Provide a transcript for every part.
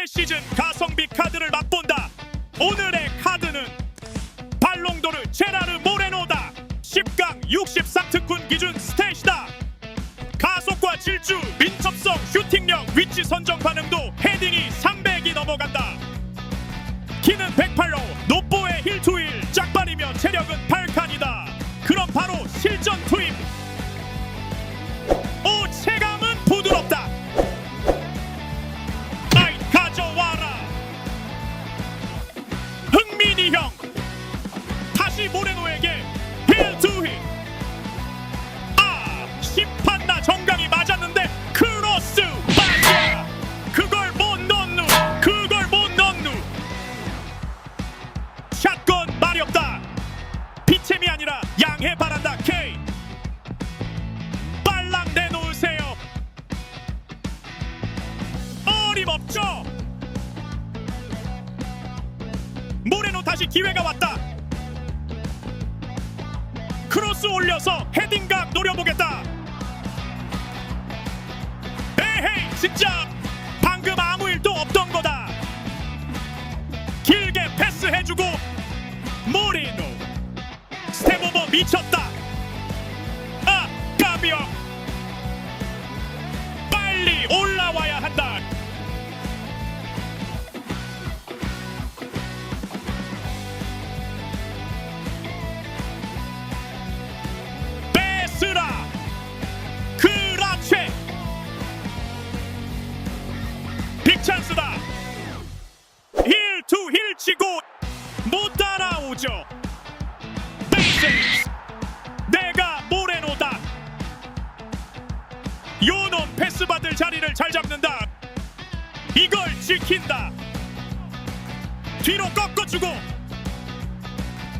새 시즌 가성비 카드를 맛본다. 오늘의 카드는 발롱도르 제라르 모레노다. 10강 63특훈 기준 스탯이다. 가속과 질주, 민첩성, 슈팅력, 위치 선정 반응도 헤딩이 300이 넘어간다. 키는 108 어림없죠. 모레노 다시 기회가 왔다. 크로스 올려서 헤딩각 노려보겠다. 에헤이 진짜 자리를 잘 잡는다. 이걸 지킨다. 뒤로 꺾어주고.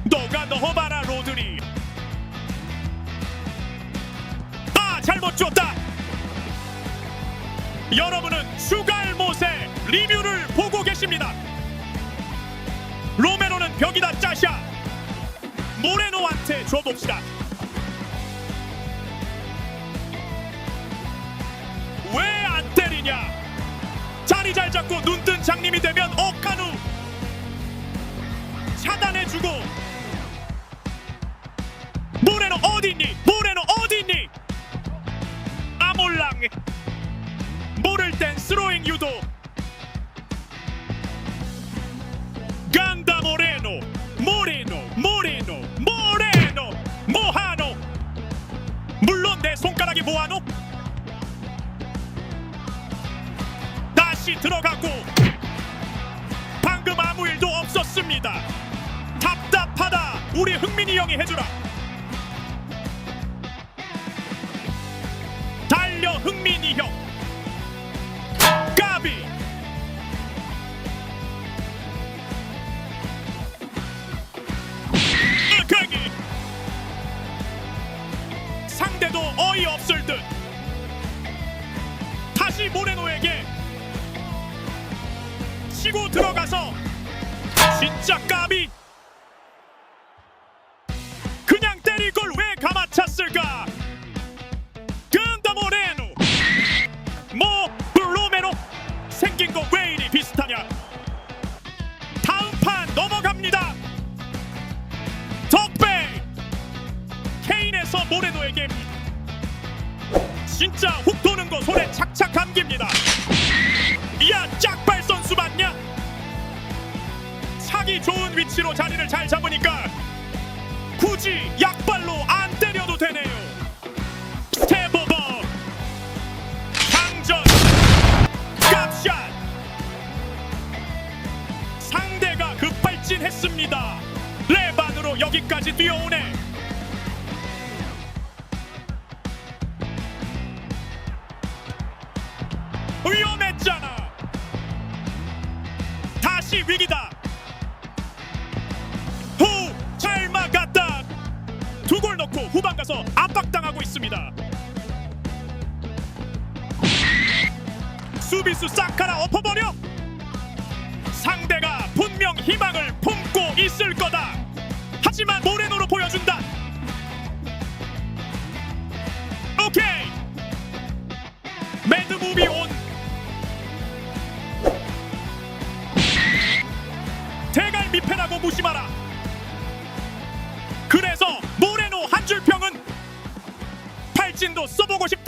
너가 넣어봐라 로드리. 아 잘못 줬다. 여러분은 슈갈못의 리뷰를 보고 계십니다. 로메로는 벽이다 짜샤. 모레노한테 줘봅시다 장님이 되면 억한우. 차단해주고. 모레노 어디있니? 모레노 어디있니? 아몰랑. 모를 땐 스로잉 유도 다시 들어가고 방금 아무 일도 없었습니다. 답답하다. 우리 흥민이 형이 해주라. 달려 흥민이 형 치고 들어가서 진짜 까비 그냥 때릴 걸왜 가마찼을까? 근다 모레노. 뭐 블루메로 생긴 거 왜 이리 비슷하냐? 다음 판 넘어갑니다. 덕배. 케인에서 모레노에게 진짜 훅 도는 거 손에 착착 감깁니다 좋은 위치로 자리를 잘 잡으니까 굳이 약발로 안 때려도 되네요. 스텝오버. 강전. 값샷. 상대가 급발진했습니다. 레반으로 여기까지 뛰어오네. 위험했잖아. 다시 위기다 가서 압박당하고 있습니다. 수비수 사카라 엎어버려! 상대가 분명 희망을 품고 있을 거다. 하지만 모레노로 보여준다. 오케이! 매드무비 온! 미패라고 무심하라 팔진도 써보고 싶다